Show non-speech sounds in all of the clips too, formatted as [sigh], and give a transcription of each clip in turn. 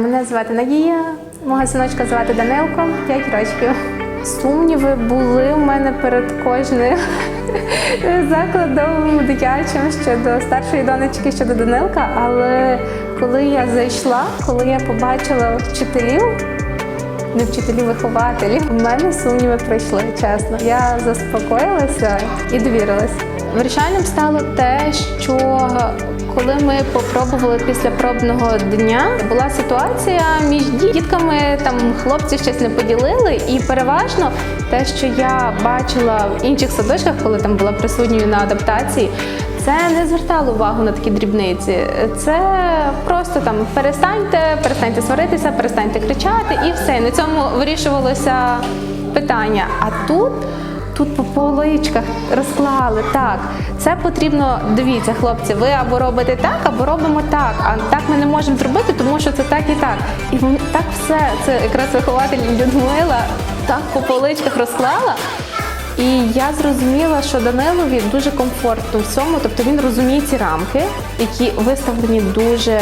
Мене звати Надія, мого синочка звати Данилко, 5 років. Сумніви були у мене перед кожним [laughs] закладом дитячим щодо старшої донечки щодо Данилка. Але коли я зайшла, коли я побачила вчителів, не вчителів, вихователів, у мене сумніви пройшли, чесно. Я заспокоїлася і довірилась. Вирішальним стало те, що коли ми попробували після пробного дня, була ситуація між дітками, там хлопці щось не поділили, і переважно те, що я бачила в інших садочках, коли там була присутньою на адаптації, це не звертало увагу на такі дрібниці. Це просто там перестаньте, перестаньте сваритися, перестаньте кричати, і все. На цьому вирішувалося питання. А тут. Тут по поличках розклали так. Це потрібно. Дивіться, хлопці, ви або робите так, або робимо так. А так ми не можемо зробити, тому що це так і так. І так все. Це якраз вихователь Людмила так по поличках розклала. І я зрозуміла, що Данилові дуже комфортно в цьому, тобто він розуміє ці рамки, які виставлені дуже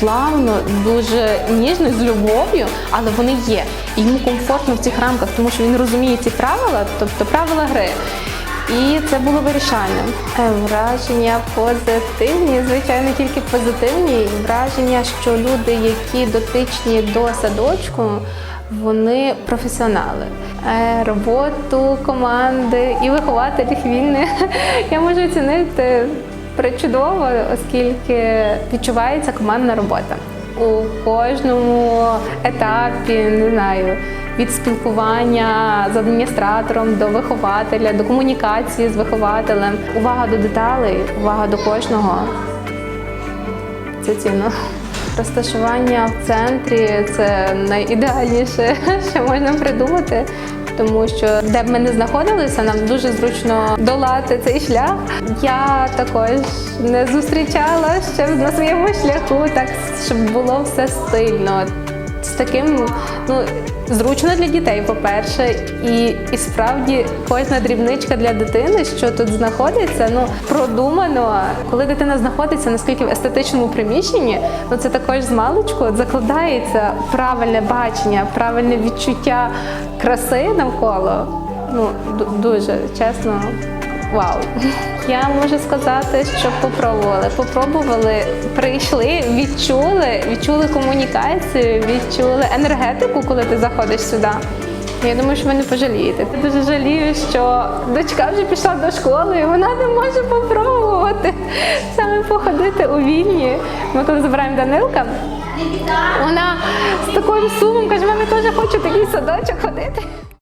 плавно, дуже ніжно, з любов'ю, але вони є. І йому комфортно в цих рамках, тому що він розуміє ці правила, тобто правила гри. І це було вирішальним. Е, Враження позитивні, звичайно, тільки позитивні. Враження, що люди, які дотичні до садочку, вони професіонали. Е, Роботу команди і вихователів вільних [laughs] я можу оцінити причудово, оскільки відчувається командна робота. У кожному етапі, не знаю, від спілкування з адміністратором до вихователя, до комунікації з вихователем, увага до деталей, увага до кожного. Це цінно. Розташування в центрі це найідеальніше, [laughs] що можна придумати. Тому що де б ми не знаходилися, нам дуже зручно долати цей шлях. Я також не зустрічала ще на своєму шляху, так щоб було все стильно. З таким ну зручно для дітей, по-перше, і, і справді кожна дрібничка для дитини, що тут знаходиться, ну продумано. Коли дитина знаходиться наскільки в естетичному приміщенні, ну це також з маличку закладається правильне бачення, правильне відчуття краси навколо. Ну дуже чесно. Вау! Я можу сказати, що попробували. Попробували, прийшли, відчули, відчули комунікацію, відчули енергетику, коли ти заходиш сюди. Я думаю, що ви не пожалієте. Я дуже жалію, що дочка вже пішла до школи, і вона не може попробувати саме походити у вільні. Ми коли забираємо Данилка, вона з таким сумом каже, мамі теж хочу такий садочок ходити.